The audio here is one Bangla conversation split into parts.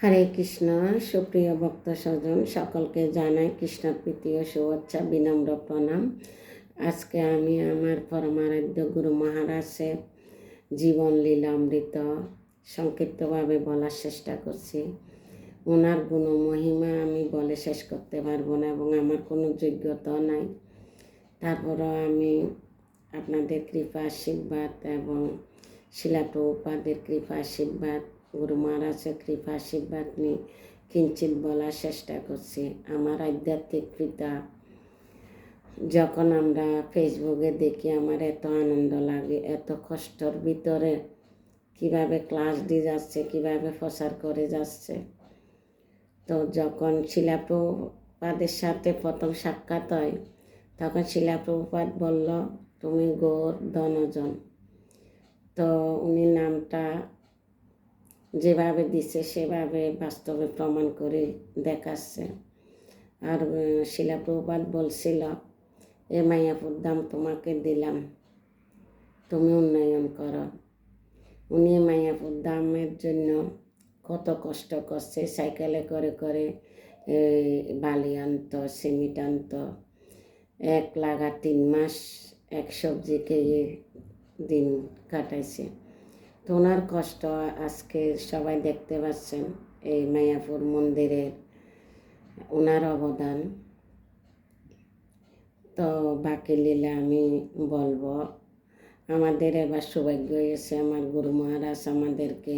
হরে কৃষ্ণ, সুপ্রিয় ভক্ত স্বজন, সকলকে জানাই কৃষ্ণ প্রীতি ও শুভেচ্ছা, বিনম্র প্রণাম। আজকে আমি আমার পরমারাধ্য গুরু মহারাজের জীবন লীলামৃত সংক্ষিপ্তভাবে বলার চেষ্টা করছি। ওনার গুণ মহিমা আমি বলে শেষ করতে পারব না এবং আমার কোনো যোগ্যতা নাই। তারপরও আমি আপনাদের কৃপা, আশীর্বাদ এবং শিলা প্রভুপাদের কৃপা, আশীর্বাদ গুরু মহারাজের কৃপা আশীর্বাদ নিয়ে কিঞ্চিত বলার চেষ্টা করছি। আমার আধ্যাত্মিক পিতা, যখন আমরা ফেসবুকে দেখি, আমার এত আনন্দ লাগে, এত কষ্টর ভিতরে কীভাবে ক্লাস দিয়ে যাচ্ছে, কীভাবে প্রচার করে যাচ্ছে। তো যখন শিলাপ্রপাদের সাথে প্রথম সাক্ষাৎ হয়, তখন শিলাপ্রপাত বলল, তুমি গোর ধনজন। তো উনি নামটা যেভাবে দিছে, সেভাবে বাস্তবে প্রমাণ করে দেখাচ্ছে। আর শিলাপ্রপাত বলছিল, এ মায়াপুর দাম তোমাকে দিলাম। তুমি উন্নয়ন করো। উনি মায়াপুর দামের জন্য কত কষ্ট করছে, সাইকেলে করে করে বালি আনতো, সিমেন্ট আনতো। এক লাগা তিন মাস এক সবজি খেয়ে দিন কাটাইছে। তো ওনার কষ্ট আজকে সবাই দেখতে পাচ্ছেন, এই মায়াপুর মন্দিরের ওনার অবদান। তো বাকি লীলা আমি বলব, আমাদের এবার সৌভাগ্য হয়েছে আমার গুরু মহারাজ আমাদেরকে।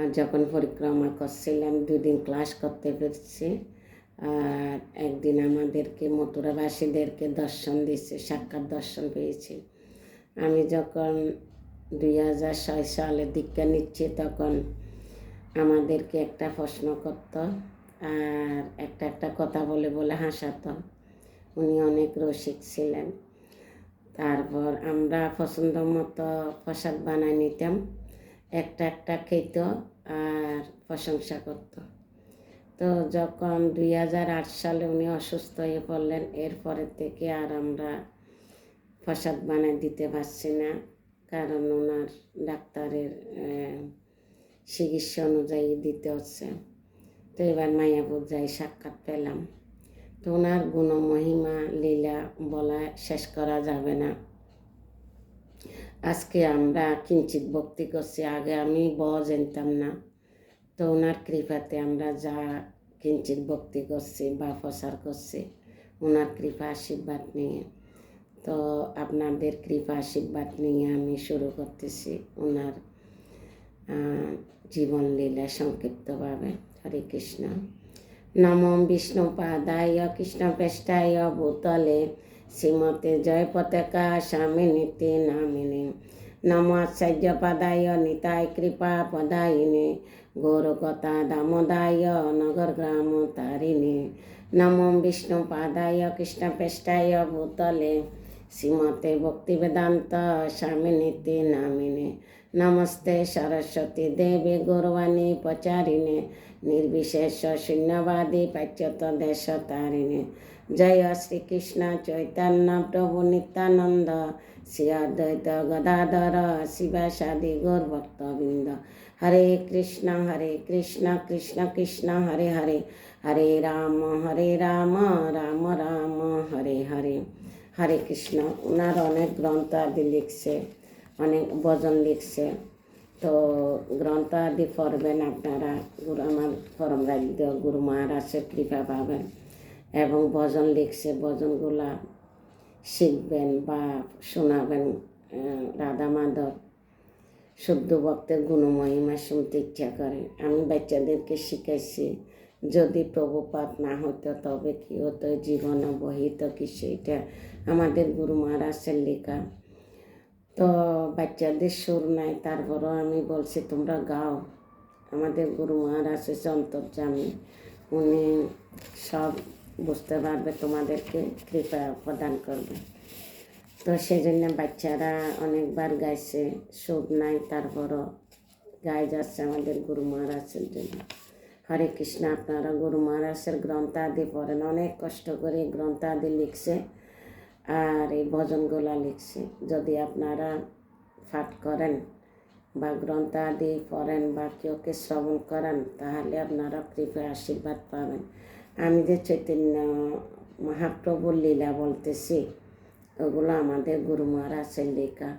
আর যখন পরিক্রমা করছিলাম, দুদিন ক্লাস করতে পেরেছি, আর একদিন আমাদেরকে মথুরাবাসীদেরকে দর্শন দিচ্ছে সাক্ষাৎ দর্শন পেয়েছি। আমি যখন দুই হাজার ছয় সালে দীক্ষা নিচ্ছি তখন আমাদেরকে একটা প্রশ্ন করত আর একটা একটা কথা বলে বলে হাসাতো। উনি অনেক রসিক ছিলেন। তারপর আমরা পছন্দ মতো প্রসাদ বানায় নিতাম। একটা একটা খেত আর প্রশংসা করত। তো যখন দুই হাজার আট সালে উনি অসুস্থ হয়ে পড়লেন, এরপরের থেকে আর আমরা প্রসাদ বানায় দিতে পারছি না। কারণ ওনার ডাক্তারের চিকিৎসা অনুযায়ী দিতে হচ্ছে। তো এবার মায়াপুর যাই সাক্ষাৎ পেলাম। তো ওনার গুণমহিমা, লীলা বলা শেষ করা যাবে না। আজকে আমরা কিঞ্চিত ভক্তি করছি, আগে আমি ব জানতাম না। তো ওনার কৃপাতে আমরা যা কিঞ্চিত ভক্তি করছি বা প্রচার করছি, ওনার কৃপা, আশীর্বাদ নিয়ে। তো আপনাদের কৃপা আশীর্বাদ নিয়ে আমি শুরু করতেছি ওনার জীবন লীলা সংক্ষিপ্তভাবে। হরে কৃষ্ণ। নম বিষ্ণু পাদায় কৃষ্ণ পেষ্টায় ভূতলে শ্রীমতে জয় পতাকা স্বামিনীতে নামিনে। নম আচার্য পদায় নিতায় কৃপা পদায়িনে গৌরকতা দামোদায় নগর গ্রাম তারিণে। নম বিষ্ণু পাদায় কৃষ্ণ পেষ্টায় ভূতলে শ্রীমতে ভক্তিবেদান্ত স্বামিনীতে নামিনে। নমস্তে সরস্বতী দেবী গৌরবাণী পচারিণে নির্বিশেষ শূন্যবাদী পাচ্যত দেশ তারিণে। জয় শ্রীকৃষ্ণ চৈতন্য প্রভু নিত্যানন্দ। শ্রী অদ্বৈত গদাধর শিবাসাদি গৌরভক্তবৃন্দ হরে কৃষ্ণ হরে কৃষ্ণ কৃষ্ণ কৃষ্ণ, হরে হরে। হরে রাম হরে রাম রাম রাম, হরে হরে। হরে কৃষ্ণ। ওনার অনেক গ্রন্থ আদি লিখছে, অনেক ভজন লিখছে। তো গ্রন্থ আদি পড়বেন আপনারা, গুরু আমার পরম রাজ্য, গুরু মহারাজের কৃপা পাবেন। এবং ভজন লিখছে, ভজনগুলা শিখবেন বা শোনাবেন রাধা মাধব, শুদ্ধ ভক্তের গুণমহিমা শুনতে ইচ্ছা করে। আমি বাচ্চাদেরকে শিখাইছি যদি প্রভুপাত না হতো তবে কি হতো? জীবন বহিত কি এটা আমাদের গুরু মহারাজের লেখা। তো বাচ্চাদের সুর নাই, তারপরও আমি বলছি, তোমরা গাও। আমাদের গুরু মহারাজ হচ্ছে অন্তর্জামী উনি সব বুঝতে পারবে, তোমাদেরকে কৃপা প্রদান করবে। তো সেই জন্য বাচ্চারা অনেকবার গাইছে, সুর নাই, তারপরও গায়ে যাচ্ছে আমাদের গুরু মহারাজের জন্য। হরে কৃষ্ণ, আপনারা গুরু মহারাজের গ্রন্থাদি পড়েন, অনেক কষ্ট করে গ্রন্থাদি লিখছে আর এই ভজনগুলা লিখছে। যদি আপনারা পাঠ করেন বা গ্রন্থাদি পড়েন বা কেউকে শ্রবণ করেন, তাহলে আপনারা কৃপায় আশীর্বাদ পাবেন। আমি যে চৈতন্য মহাপ্রভুর লীলা বলতেছি, ওগুলো আমাদের গুরু মহারাজের লেখা।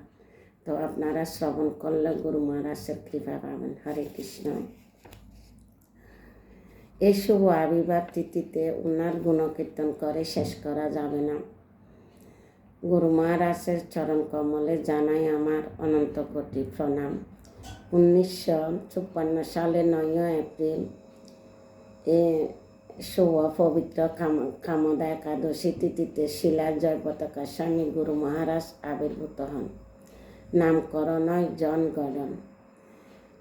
তো আপনারা শ্রবণ করলে গুরু মহারাজের কৃপা পাবেন। হরে কৃষ্ণ। এই শুভ আবির্ভাব তিথিতে উনার গুণকীর্তন করে শেষ করা যাবে না। গুরু মহারাজের চরণ কমলে জানাই আমার অনন্ত কোটি প্রণাম। উনিশশো চুপ্পান্ন সালে নয় এপ্রিল এ শুভ পবিত্র কাম কামদা একাদশী তিথিতে শিলার জয় পতাকা স্বামী গুরু মহারাজ আবির্ভূত হন। নামকরণ হয় জন গড়ন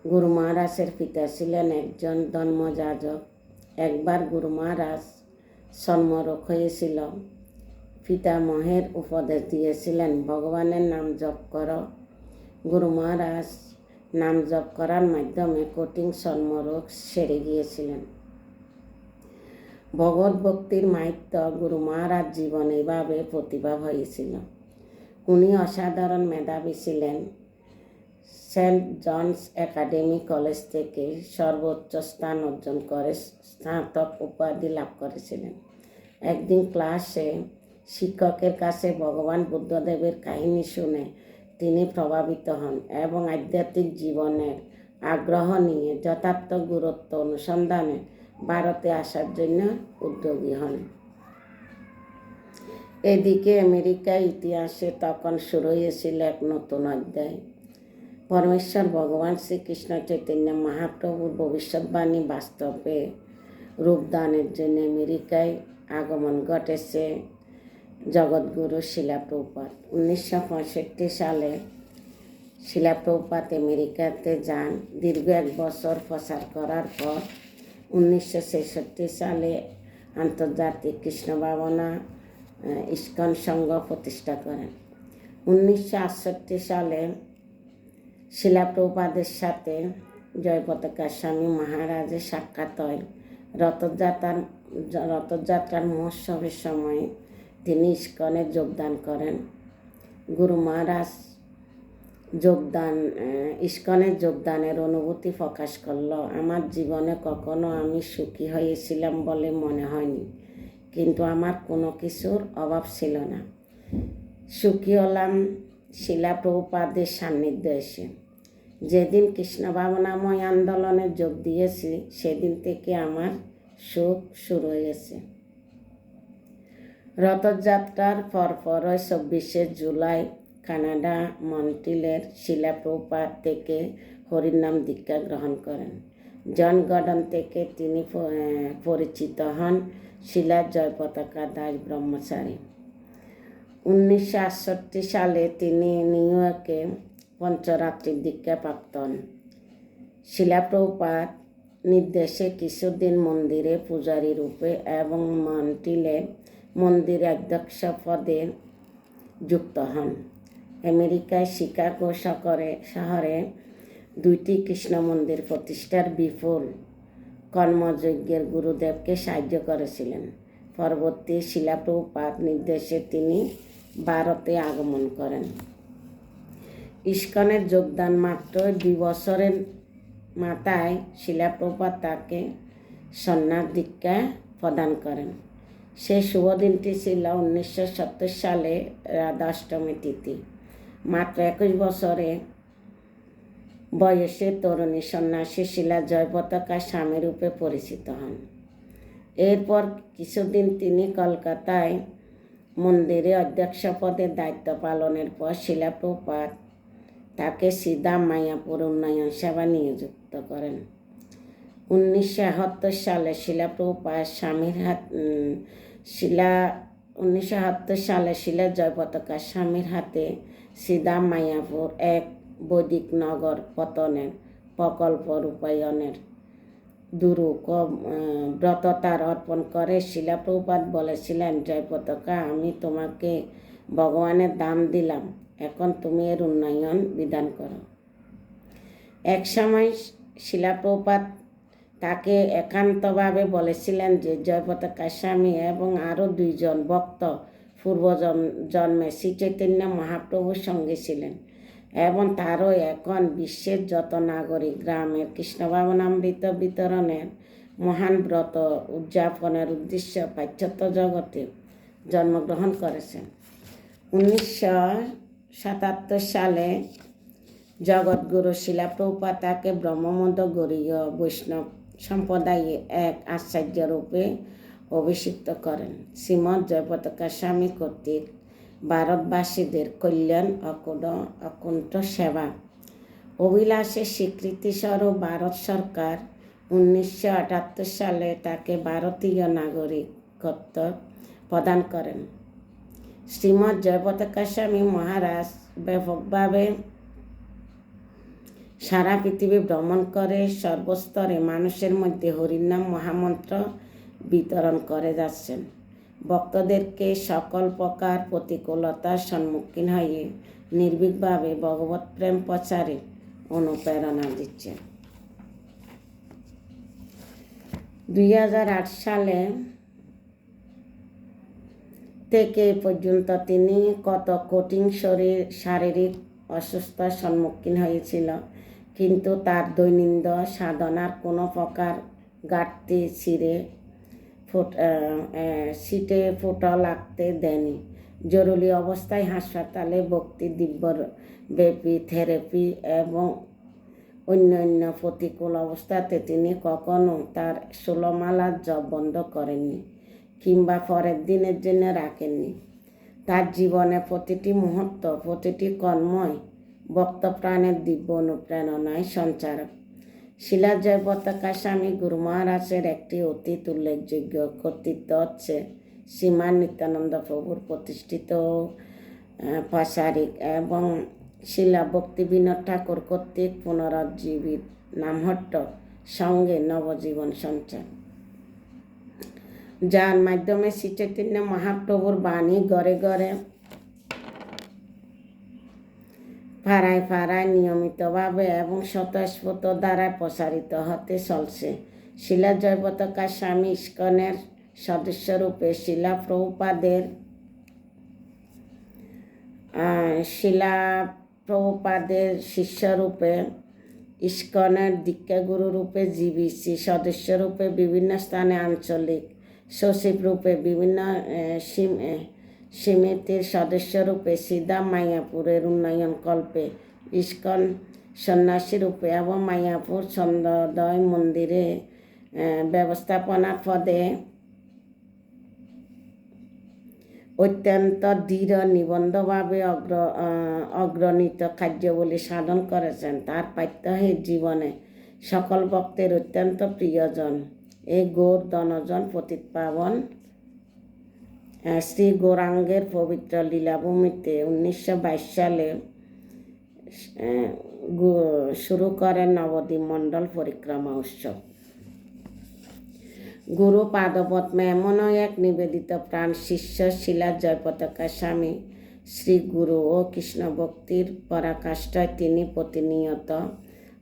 গুরু মহারাজের পিতা ছিলেন একজন ধর্মযাজক। একবার গুরু মহারাজ সন্মরক হয়েছিল। পিতামহের উপদেশ দিয়েছিলেন, ভগবানের নাম জপ কর। গুরু মহারাজ নাম জপ করার মাধ্যমে কঠিন সন্মরোগ সেরে গিয়েছিলেন। ভগবত ভক্তির মাহিত্য গুরু মহারাজ জীবন এভাবে প্রতিভা হয়েছিল। উনি অসাধারণ মেধাবী ছিলেন। সেন্ট জনস একাডেমি কলেজ থেকে সর্বোচ্চ স্থান অর্জন করে স্নাতক উপাধি লাভ করেছিলেন। একদিন ক্লাসে শিক্ষকের কাছে ভগবান বুদ্ধদেবের কাহিনী শুনে তিনি প্রভাবিত হন এবং আধ্যাত্মিক জীবনের আগ্রহ নিয়ে যথার্থ গুরুত্ব অনুসন্ধানে ভারতে আসার জন্য উদ্যোগী হন। এদিকে আমেরিকার ইতিহাসে তখন শুরু হয়েছিল এক নতুন অধ্যায়। পরমেশ্বর ভগবান শ্রীকৃষ্ণ চৈতন্য মহাপ্রভুর ভবিষ্যৎবাণী বাস্তবে রূপদানের জন্য আমেরিকায় আগমন ঘটেছে। জগৎগুরু শিলাপ্রপাত। উনিশশো পঁয়ষট্টি সালে শিলাপ্রপাত আমেরিকাতে যান। দীর্ঘ এক বছর প্রচার করার পর উনিশশো ছেষট্টি সালে আন্তর্জাতিক কৃষ্ণ ভাবনা ইস্কন সংঘ প্রতিষ্ঠা করেন। উনিশশো আটষট্টি সালে শিলাপ্রপাদের সাথে জয়পতাকা স্বামী মহারাজের সাক্ষাৎ হয়। রথযাত্রার রথযাত্রার মহোৎসবের সময় তিনি ইস্কনে যোগদান করেন। গুরু মহারাজ যোগদান ইস্কনের যোগদানের অনুভূতি প্রকাশ করল, আমার জীবনে কখনো আমি সুখী হয়েছিলাম বলে মনে হয়নি, কিন্তু আমার কোনো কিছুর অভাব ছিল না। সুখী হলাম শিলা প্রভুপাদের সান্নিধ্য এসে। যেদিন কৃষ্ণ ভাবনাময় আন্দোলনে যোগ দিয়েছি, সেদিন থেকে আমার সুখ শুরু হয়েছে রথযাত্রার পরপরই চব্বিশে জুলাই কানাডা মন্টিলের শিলাপ্রপাত থেকে হরিনাম দীক্ষা গ্রহণ করেন। জন গডন থেকে তিনি পরিচিত হন শিলা জয় পতাকা দাস ব্রহ্মচারী। উনিশশো আটষট্টি সালে তিনি নিউ ইয়র্কে পঞ্চরাত্রি দীক্ষা প্রাপ্ত হন শিলাপ্রপাত নির্দেশে কিছুদিন মন্দিরে পূজারী রূপে এবং মন্টিলে মন্দির অধ্যক্ষ পদে যুক্ত হন। আমেরিকায় শিকাগো শহরে শহরে দুইটি কৃষ্ণ মন্দির প্রতিষ্ঠার বিপুল কর্মযজ্ঞের গুরুদেবকে সাহায্য করেছিলেন। পরবর্তী শিলাপ্রপাত নির্দেশে তিনি ভারতে আগমন করেন। ইস্কনের যোগদান মাত্র দুই বছরের মাথায় শিলাপ্রপাত তাকে সন্ন্যাস দীক্ষা প্রদান করেন। সেই শুভ দিনটি ছিল উনিশশো সত্তর সালে রাধাষ্টমী তিথি মাত্র একুশ বছরে বয়সে তরুণী সন্ন্যাসী শিলা জয় পতাকা স্বামী রূপে পরিচিত হন। এরপর কিছুদিন তিনি কলকাতায় মন্দিরে অধ্যক্ষ পদে দায়িত্ব পালনের পর শিলাপ্রপাত তাকে সিদা মায়াপুর উন্নয়ন সেবা নিযুক্ত করেন। উনিশশো একাত্তর সালে শিলাপ্রপাত স্বামীর হাত শিলা, উনিশশো একাত্তর সালে শিলা জয় পতাকা স্বামীর হাতে সিদা মায়াপুর এক বৈদিক নগর পতনের প্রকল্প রূপায়ণের দুরু ব্রততার অর্পণ করে শিলাপ্রপাত বলেছিলেন জয় পতাকা আমি তোমাকে ভগবানের দাম দিলাম। এখন তুমি এর উন্নয়ন বিধান করো। এক সময় শিলাপ্রপাত তাকে একান্তভাবে বলেছিলেন যে, জয়পতাকা স্বামী এবং আরও দুইজন ভক্ত পূর্ব জন্মে শ্রী চৈতন্য মহাপ্রভুর সঙ্গে ছিলেন এবং তারও এখন বিশ্বের যত নাগরিক গ্রামের কৃষ্ণভাবনামৃত বিতরণের মহান ব্রত উদযাপনের উদ্দেশ্যে পাশ্চাত্য জগতে জন্মগ্রহণ করেছেন। উনিশশো সাতাত্তর সালে জগৎগুরু শিলাপ্রভুপা তাকে ব্রহ্মমন্দ গরীয় বৈষ্ণব সম্প্রদায়ে এক আশ্চর্য রূপে অভিষিক্ত করেন। শ্রীমৎ জয়পতাকা স্বামী কর্তৃক ভারতবাসীদের কল্যাণ অকুণ্ঠ অকুণ্ঠ সেবা। অভিলাষের স্বীকৃতিস্বরূপ ভারত সরকার উনিশশো আটাত্তর সালে তাকে ভারতীয় নাগরিকত্ব প্রদান করেন। শ্রীমৎ জয়পতাকা স্বামী মহারাজ ব্যাপকভাবে সারা পৃথিবী ভ্রমণ করে সর্বস্তরে মানুষের মধ্যে হরিনাম মহামন্ত্র বিতরণ করে যাচ্ছেন। ভক্তদেরকে সকল প্রকার প্রতিকূলতার সম্মুখীন হয়ে নির্ভীকভাবে ভগবত প্রেম প্রচারে অনুপ্রেরণা দিচ্ছেন। দুই হাজার আট সালে থেকে পর্যন্ত তিনি কত কঠিন শরীর, শারীরিক অসুস্থতার সম্মুখীন হয়েছিল। কিন্তু তার দৈনন্দিন সাধনার কোনো প্রকার ঘাটতি ছিঁড়ে ফুট সিটে ফুটো লাগতে দেয়নি। জরুরি অবস্থায় হাসপাতালে ভক্তি ব্যাপী থেরাপি এবং অন্যান্য প্রতিকূল অবস্থাতে তিনি কখনো তার ষোলমালার জব বন্ধ করেননি। কিংবা পরের দিনের জন্য রাখেননি। তার জীবনে প্রতিটি মুহূর্ত, প্রতিটি কর্মই ভক্ত প্রাণের দিব্য অনুপ্রেরণায় সঞ্চারক শিলাজয় পতাকা স্বামী গুরু মহারাজের একটি অতীত উল্লেখযোগ্য কর্তৃত্ব হচ্ছে শ্রীমান নিত্যানন্দ প্রভুর প্রতিষ্ঠিত পাশারিক এবং শিলা ভক্তি বিনোদ ঠাকুর কর্তৃক পুনরুজ্জীবিত নামহট্ট সঙ্গে নবজীবন সঞ্চার। যার মাধ্যমে শ্রী চৈতন্য মহাপ্রভুর বাণী ঘরে ঘরে পাড়ায় পাড়ায় নিয়মিতভাবে এবং স্বতঃস্ফূর্ত দ্বারা প্রসারিত হতে চলছে। শিলা জয় স্বামী ইস্কনের সদস্যরূপে শিলা প্রভুপাদের শিলা প্রভুপাদের শিষ্যরূপে ইস্কনের দীক্ষাগুরু রূপে জিবিসি সদস্যরূপে বিভিন্ন স্থানে আঞ্চলিক সচিব রূপে বিভিন্ন সমিতির সদস্যরূপে সিদা মায়াপুরের উন্নয়ন কল্পে, ইস্কন সন্ন্যাসী রূপে এবং মায়াপুর চন্দ্রোদয় মন্দিরে ব্যবস্থাপনা পদে অত্যন্ত দৃঢ় নিবন্ধভাবে অগ্র অগ্রণীত কার্যবলী সাধন করেছেন। তার পাত্যহিক জীবনে সকল ভক্তের অত্যন্ত প্রিয়জন। এই গৌর দনজন পতিত পাবন শ্রী গৌরাঙ্গের পবিত্র লীলাভূমিতে উনিশশো বাইশ সালে শুরু করেন নবদ্বীপ মণ্ডল পরিক্রমা উৎসব। গুরু পাদপদ্মে এমনও এক নিবেদিত প্রাণ শিষ্য শিলা জয় পতাকা স্বামী শ্রী গুরু ও কৃষ্ণ ভক্তির পরাকাষ্ঠায় তিনি প্রতিনিয়ত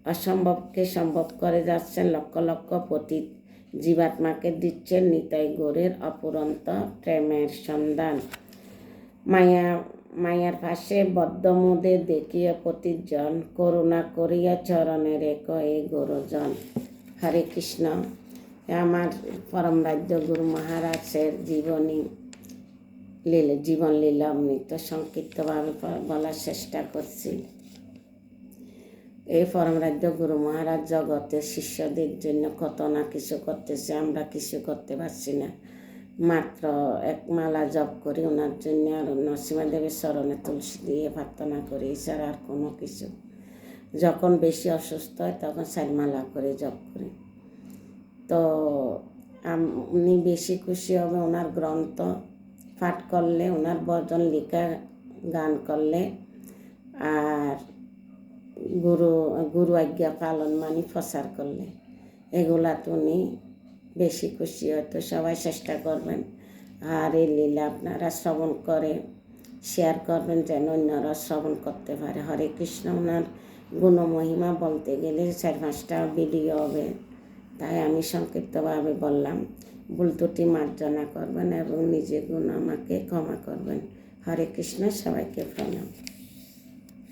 অসম্ভবকে সম্ভব করে যাচ্ছেন লক্ষ লক্ষ পতীত জীবাত্মাকে দিচ্ছেন নিতাই গোরের অপুরন্ত প্রেমের সন্ধান। মায়া, মায়ার পাশে বদ্ধমুদে দেখিয়া প্রতিজন করুণা করিয়া চরণের এক এ গুরুজন। হরে কৃষ্ণ আমার পরম রাজ্য গুরু মহারাজের জীবনী। লীলা জীবন লীলা অমৃত সংক্ষিপ্তভাবে বলার চেষ্টা করছি। এই পরম রাজ্য গুরু মহারাজ জগতের শিষ্যদের জন্য কত না কিছু করতেছে, আমরা কিছু করতে পারছি না। মাত্র এক মালা জপ করি, ওনার জন্য আর নরসিমা দেবের স্মরণে তুলসী দিয়ে প্রার্থনা করি এছাড়া আর কোনো কিছু। যখন বেশি অসুস্থ হয়, তখন মালা করে জপ করি। তো উনি বেশি খুশি হবে ওনার গ্রন্থ পাঠ করলে, ওনার বজন লেখা, গান করলে, আর গুরু গুরু আজ্ঞা পালন মানি প্রচার করলে। এগুলা তো উনি বেশি খুশি হয়তো, সবাই চেষ্টা করবেন। আর এই লীলা আপনারা শ্রবণ করে শেয়ার করবেন যেন অন্যরা শ্রবণ করতে পারে। হরে কৃষ্ণ, ওনার গুণমহিমা বলতে গেলে চার পাঁচটা ভিডিও হবে। তাই আমি সংক্ষিপ্তভাবে বললাম, ভুল ত্রুটি মার্জনা করবেন এবং নিজে গুণ আমাকে ক্ষমা করবেন। হরে কৃষ্ণ, সবাইকে প্রণাম।